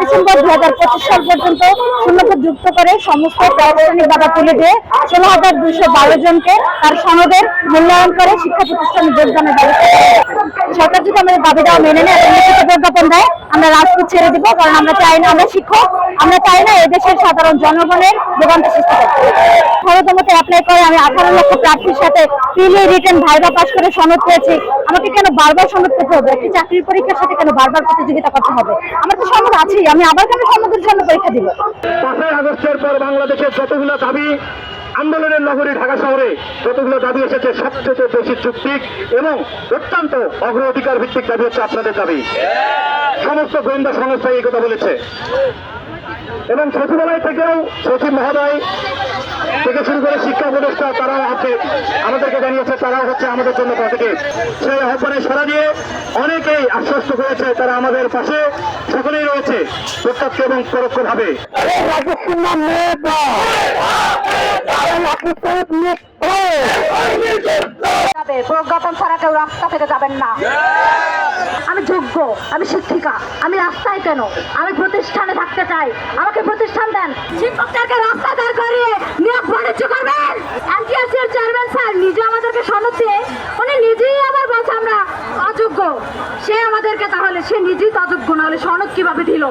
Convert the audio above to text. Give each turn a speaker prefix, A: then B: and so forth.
A: December দু হাজার পঁচিশ সাল পর্যন্ত শূন্যকে যুক্ত করে সমস্ত প্রাতিষ্ঠানিক বাধা তুলে দিয়ে ষোলো হাজার দুইশো বারো জনকে তার সনদের মূল্যায়ন করে শিক্ষা প্রতিষ্ঠানে যোগদানের ব্যবস্থা। সরকার যদি আমাদের দাবি মেনে নেয়, এবং দেয়, আমরা রাজপথ ছেড়ে দিব, কারণ আমরা চাই না আমরা শিক্ষক, আমরা চাই না এদেশের সাধারণ জনগণের দোকানটা সৃষ্টি করতে অ্যাপ্লাই করে আমি আঠারো লক্ষ প্রার্থীর সাথে প্রিলি রিটেন ভাইবা পাস করে সনদ পেয়েছি। আমাকে কেন বারবার সনদ পেতে হবে? একটি চাকরির পরীক্ষার সাথে কেন বারবার প্রতিযোগিতা করতে হবে? আমার তো সনদ আছেই, আমি আবার কেন সনদের জন্য পরীক্ষা দিব?
B: আগস্টের পর বাংলাদেশের যতগুলো দাবি আন্দোলনের নগরী ঢাকা শহরে, যতগুলো দাবি এসেছে, সবচেয়ে বেশি যুক্তিক এবং অত্যন্ত অগ্রাধিকার ভিত্তিক দাবি হচ্ছে আপনাদের দাবি। সমস্ত গোয়েন্দা সংস্থা এই কথা বলেছে। এবং সচিবালয় থেকেও সচিব মহোদয় থেকে শুরু করে শিক্ষা উপদেষ্টা তারাও আছে আমাদেরকে জানিয়েছে তারাও হচ্ছে আমাদের জন্য পজিটিভ সেই আহ্বানে সারা দিয়ে অনেকেই আশ্বস্ত করেছে তারা আমাদের পাশে সকলেই রয়েছে প্রত্যক্ষ এবং পরোক্ষভাবে।
A: প্রজ্ঞাপন ছাড়া কেউ রাস্তা থেকে যাবেন না। আমি যোগ্য আমি শিক্ষিকা আমি রাস্তায় কেন? আমি প্রতিষ্ঠানে থাকতে চাই আমাকে প্রতিষ্ঠান দেন। শিক্ষকদেরকে রাস্তা দাঁড় করিয়ে নিজে আমাদেরকে সনদ, উনি নিজেই আবার বলছে আমরা অযোগ্য। সে আমাদেরকে তাহলে, সে নিজেই অযোগ্য না হলে সনদ কীভাবে দিল?